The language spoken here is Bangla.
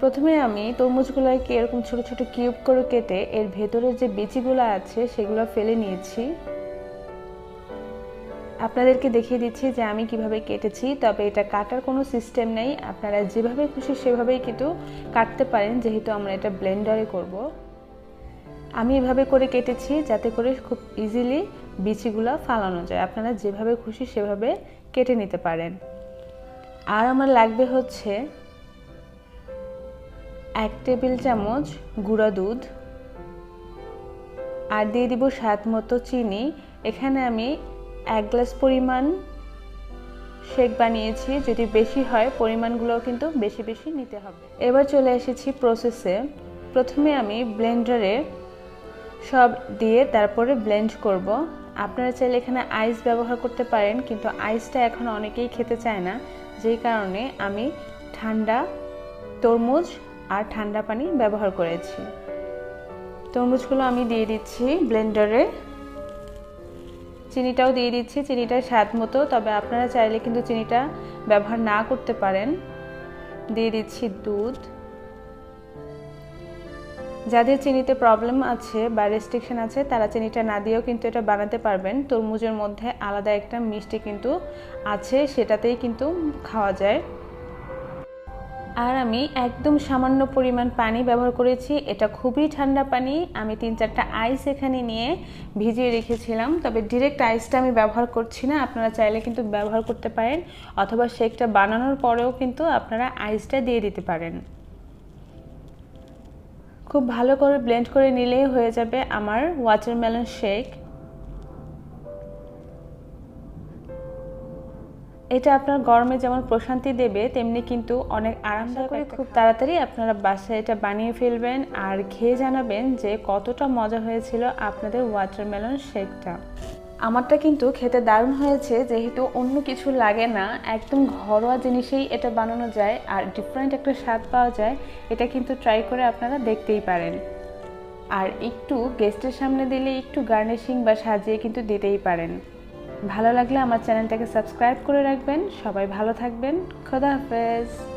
প্রথমে আমি তরমুজগুলোকে এরকম ছোট ছোট কিউব করে কেটে এর ভেতরে যে বিচিগুলো আছে সেগুলো ফেলে নিয়েছি। আপনাদেরকে দেখিয়ে দিচ্ছি যে আমি কীভাবে কেটেছি, তবে এটা কাটার কোনো সিস্টেম নেই। আপনারা যেভাবে খুশি সেভাবেই কিন্তু কাটতে পারেন, যেহেতু আমরা এটা ব্লেন্ডারে করব। আমি এভাবে করে কেটেছি যাতে করে খুব ইজিলি বিচিগুলো ফালানো যায়। আপনারা যেভাবে খুশি সেভাবে কেটে নিতে পারেন। আর আমার লাগবে হচ্ছে এক টেবিল চামচ গুঁড়া দুধ আর দিয়ে দিব স্বাদ মতো চিনি। এখানে আমি এক গ্লাস পরিমাণ শেক বানিয়েছি। যদি বেশি হয়, পরিমাণগুলোও কিন্তু বেশি বেশি নিতে হবে। এবার চলে এসেছি প্রসেসে প্রথমে আমি ব্লেন্ডারে সব দিয়ে তারপরে ব্লেন্ড করব। আপনারা চাইলে এখানে আইস ব্যবহার করতে পারেন, কিন্তু আইসটা এখন অনেকেই খেতে চায় না। যেই কারণে আমি ঠান্ডা তরমুজ আর ঠান্ডা পানি ব্যবহার করেছি। তরমুজগুলো আমি দিয়ে দিচ্ছি ব্লেন্ডারে। চিনিটাও দিয়ে দিচ্ছি চিনিটা স্বাদ মতো, তবে আপনারা চাইলে কিন্তু চিনিটা ব্যবহার না করতে পারেন। দিয়ে দিচ্ছি দুধ। যাদের চিনিতে প্রবলেম আছে বা রেস্ট্রিকশন আছে, তারা চিনিটা না দিয়েও কিন্তু এটা বানাতে পারবেন। তরমুজের মধ্যে আলাদা একটা মিষ্টি কিন্তু আছে, সেটাতেই কিন্তু খাওয়া যায়। আর আমি একদম সামান্য পরিমাণ পানি ব্যবহার করেছি। এটা খুবই ঠান্ডা পানি। আমি তিন চারটা আইস এখানে নিয়ে ভিজিয়ে রেখেছিলাম। তবে ডিরেক্ট আইসটা আমি ব্যবহার করছি না। আপনারা চাইলে কিন্তু ব্যবহার করতে পারেন। অথবা শেকটা বানানোর পরেও কিন্তু আপনারা আইসটা দিয়ে দিতে পারেন। খুব ভালো করে ব্লেন্ড করে নিলেই হয়ে যাবে আমার ওয়াটারমেলন শেক। এটা আপনার গরমে যেমন প্রশান্তি দেবে তেমনি কিন্তু অনেক আরামদায়ক করে খুব তাড়াতাড়ি আপনারা বাসায় এটা বানিয়ে ফেলবেন আর খেয়ে জানাবেন যে কতটা মজা হয়েছিল আপনাদের ওয়াটারমেলন শেকটা আমারটা কিন্তু খেতে দারুণ হয়েছে যেহেতু অন্য কিছু লাগে না একদম ঘরোয়া জিনিসেই এটা বানানো যায় আর ডিফারেন্ট একটা স্বাদ পাওয়া যায় এটা কিন্তু ট্রাই করে আপনারা দেখতেই পারেন। আর একটু গেস্টের সামনে দিলে একটু গার্নিশিং বা সাজিয়ে কিন্তু দিতেই পারেন। ভালো লাগলে আমার চ্যানেলটাকে সাবস্ক্রাইব করে রাখবেন। সবাই ভালো থাকবেন। খোদা হাফেজ।